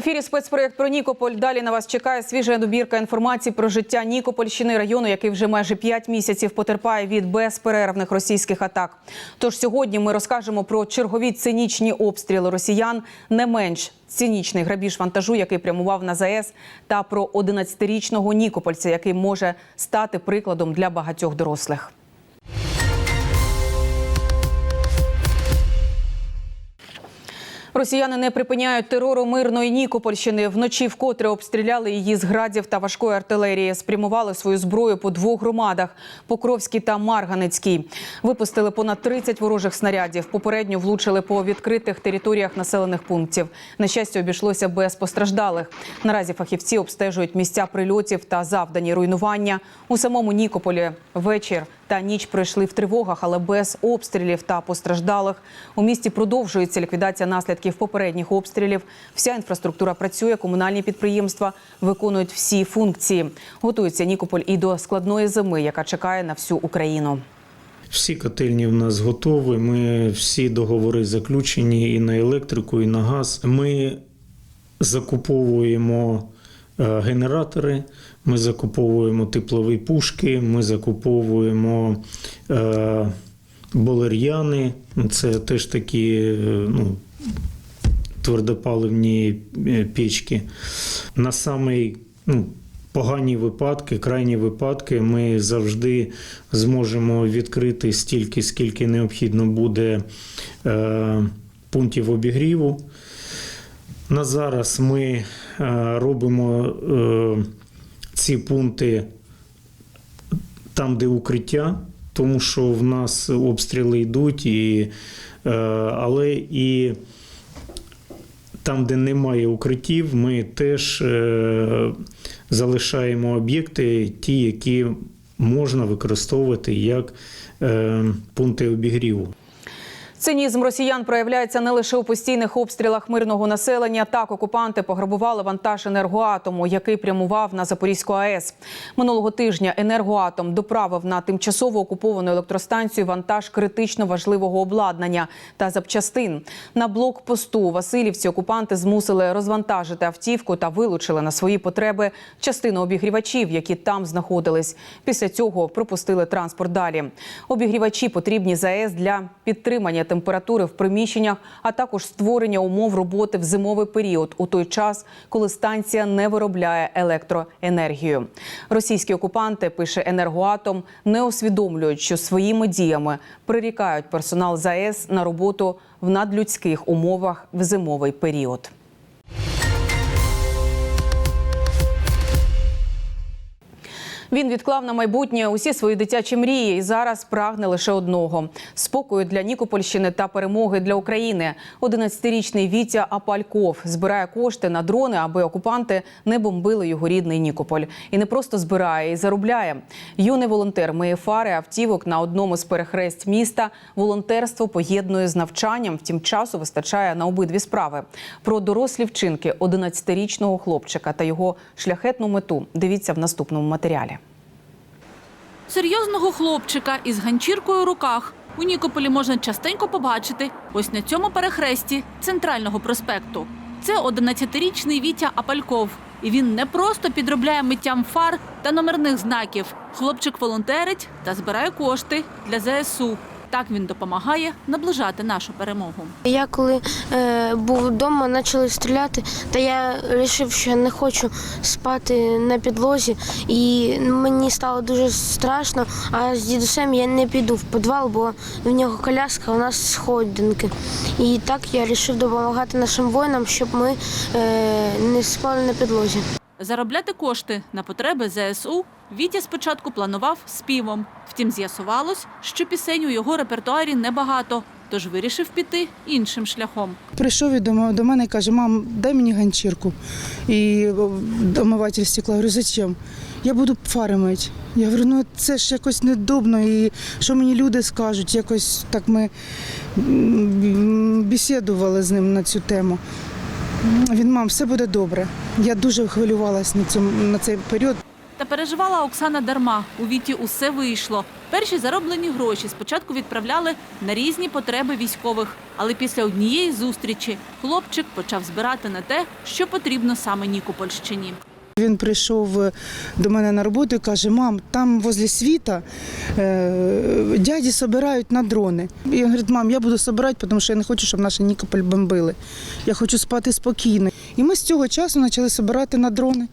ефірі спецпроєкт про Нікополь. Далі на вас чекає свіжа добірка інформації про життя Нікопольщини району, який вже майже 5 місяців потерпає від безперервних російських атак. Тож сьогодні ми розкажемо про чергові цинічні обстріли росіян, не менш цинічний грабіж вантажу, який прямував на ЗАЕС, та про 11-річного Нікопольця, який може стати прикладом для багатьох дорослих. Росіяни не припиняють терору мирної Нікопольщини. Вночі вкотре обстріляли її з градів та важкої артилерії. Спрямували свою зброю по двох громадах Покровській та Марганецькій. Випустили понад 30 ворожих снарядів. Попередньо влучили по відкритих територіях населених пунктів. На щастя, обійшлося без постраждалих. Наразі фахівці обстежують місця прильотів та завдані руйнування. У самому Нікополі вечір та ніч пройшли в тривогах, але без обстрілів та постраждалих. У місті продовжується ліквідація наслідків попередніх обстрілів. Вся інфраструктура працює, комунальні підприємства виконують всі функції. Готується Нікополь і до складної зими, яка чекає на всю Україну. Всі котельні в нас готові. Ми всі договори заключені і на електрику, і на газ. Ми закуповуємо генератори, ми закуповуємо теплові пушки, ми закуповуємо е, болер'яни. Це теж такі е, ну, твердопаливні е, печки. На самий ну, погані випадки, крайні випадки, ми завжди зможемо відкрити стільки, скільки необхідно буде е, пунктів обігріву. На зараз ми е, робимо е, ці пункти там, де укриття, тому що в нас обстріли йдуть, і, е, але і там, де немає укриттів, ми теж залишаємо об'єкти, ті, які можна використовувати як пункти обігріву. Цинізм росіян проявляється не лише у постійних обстрілах мирного населення. Так окупанти пограбували вантаж енергоатому, який прямував на Запорізьку АЕС. Минулого тижня енергоатом доправив на тимчасово окуповану електростанцію вантаж критично важливого обладнання та запчастин. На блокпосту Васильівці окупанти змусили розвантажити автівку та вилучили на свої потреби частину обігрівачів, які там знаходились. Після цього пропустили транспорт далі. Обігрівачі потрібні ЗАЕС для підтримання температури в приміщеннях, а також створення умов роботи в зимовий період у той час, коли станція не виробляє електроенергію. Російські окупанти пише енергоатом, не усвідомлюють, що своїми діями прирікають персонал ЗАЕС на роботу в надлюдських умовах в зимовий період. Він відклав на майбутнє усі свої дитячі мрії і зараз прагне лише одного спокою для Нікопольщини та перемоги для України. 11-річний Вітя Апальков збирає кошти на дрони, аби окупанти не бомбили його рідний Нікополь. І не просто збирає, і заробляє. Юний волонтер миє фари автівок на одному з перехресть міста. Волонтерство поєднує з навчанням. Втім, часу вистачає на обидві справи. Про дорослі вчинки 11-річного хлопчика та його шляхетну мету. Дивіться в наступному матеріалі. Серйозного хлопчика із ганчіркою в руках у Нікополі можна частенько побачити ось на цьому перехресті центрального проспекту. Це 11-річний Вітя Апальков. І він не просто підробляє миттям фар та номерних знаків. Хлопчик волонтерить та збирає кошти для ЗСУ. Так він допомагає наближати нашу перемогу. Я коли е, був вдома, почали стріляти, та я вирішив, що не хочу спати на підлозі, і мені стало дуже страшно. А з дідусем я не піду в підвал, бо в нього коляска, у нас сходинки. І так я вирішив допомагати нашим воїнам, щоб ми е, не спали на підлозі. Заробляти кошти на потреби ЗСУ Вітя спочатку планував співом. Втім, з'ясувалось, що пісень у його репертуарі небагато, тож вирішив піти іншим шляхом. Прийшов і до мене і каже, мам, дай мені ганчірку і омиватель стекла. Я говорю, зачем? Я буду фари мити. Я говорю, ну це ж якось недобно, і що мені люди скажуть, якось так ми бесідували з ним на цю тему. Він, мам, все буде добре. Я дуже хвилювалася на, цьому, на цей період. Та переживала Оксана дарма. У Віті усе вийшло. Перші зароблені гроші спочатку відправляли на різні потреби військових. Але після однієї зустрічі хлопчик почав збирати на те, що потрібно саме Нікопольщині. Він прийшов е, до мене на роботу і каже: мам, там возле світа е, дяді збирають на дрони. І він говорить, мам, я буду збирати, тому що я не хочу, щоб наш Нікополь бомбили. Я хочу спати спокійно. І ми з цього часу почали збирати на дрони.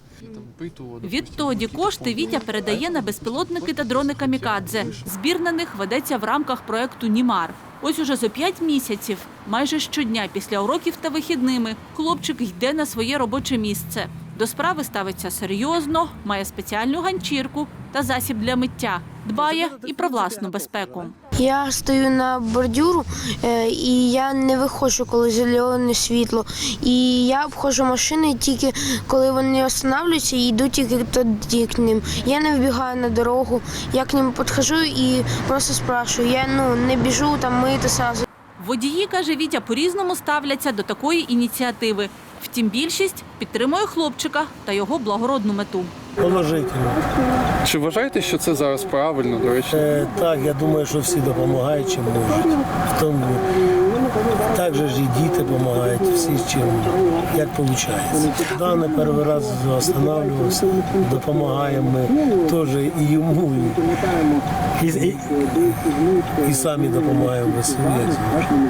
Відтоді кошти Вітя передає на безпілотники та дрони камікадзе. Збір на них ведеться в рамках проекту Німар. Ось уже за п'ять місяців, майже щодня після уроків та вихідними, хлопчик йде на своє робоче місце. До справи ставиться серйозно, має спеціальну ганчірку та засіб для миття. Дбає і про власну безпеку. Я стою на бордюру е, і я не виходжу, коли зелене світло. І я обходжу машини тільки коли вони останавливаються і йду тільки тоді к ним. Я не вбігаю на дорогу, я к ним підходжу і просто спрашую. Я ну не біжу там мити сразу. Водії, каже Вітя, по-різному ставляться до такої ініціативи. Втім, більшість підтримує хлопчика та його благородну мету. Положительно. Чи вважаєте, що це зараз правильно, до речі? Е, так, я думаю, що всі допомагають, чим можуть. В тому так ж і діти допомагають, всі чим, як виходить. Да, не перший раз останавливався, допомагаємо ми теж і йому, і, і, і самі допомагаємо.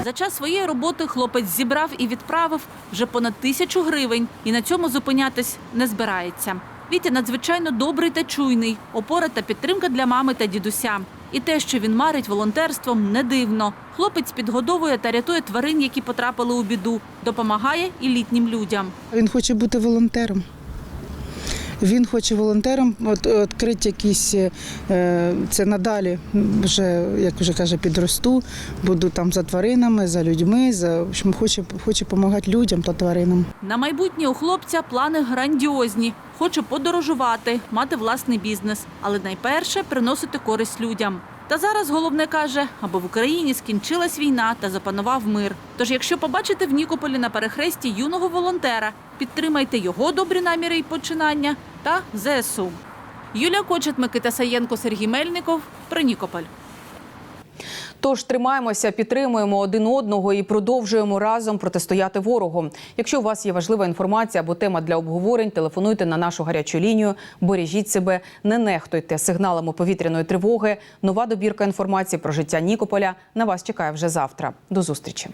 За час своєї роботи хлопець зібрав і відправив вже понад тисячу гривень і на цьому зупинятись не збирається. Вітя надзвичайно добрий та чуйний, опора та підтримка для мами та дідуся. І те, що він марить волонтерством, не дивно. Хлопець підгодовує та рятує тварин, які потрапили у біду, допомагає і літнім людям. Він хоче бути волонтером. Він хоче волонтером відкрити якісь е, це надалі. Вже як вже каже, підросту, буду там за тваринами, за людьми. За в общем, хоче хоче допомагати людям та тваринам. На майбутнє у хлопця плани грандіозні. Хоче подорожувати, мати власний бізнес, але найперше приносити користь людям. Та зараз головне каже, аби в Україні скінчилась війна та запанував мир. Тож, якщо побачите в Нікополі на перехресті юного волонтера, підтримайте його добрі наміри і починання та ЗСУ. Юлія Кочет, Микита Саєнко, Сергій Мельников. Про Нікополь. Тож тримаємося, підтримуємо один одного і продовжуємо разом протистояти ворогу. Якщо у вас є важлива інформація або тема для обговорень, телефонуйте на нашу гарячу лінію, бережіть себе, не нехтуйте сигналами повітряної тривоги. Нова добірка інформації про життя Нікополя на вас чекає вже завтра. До зустрічі.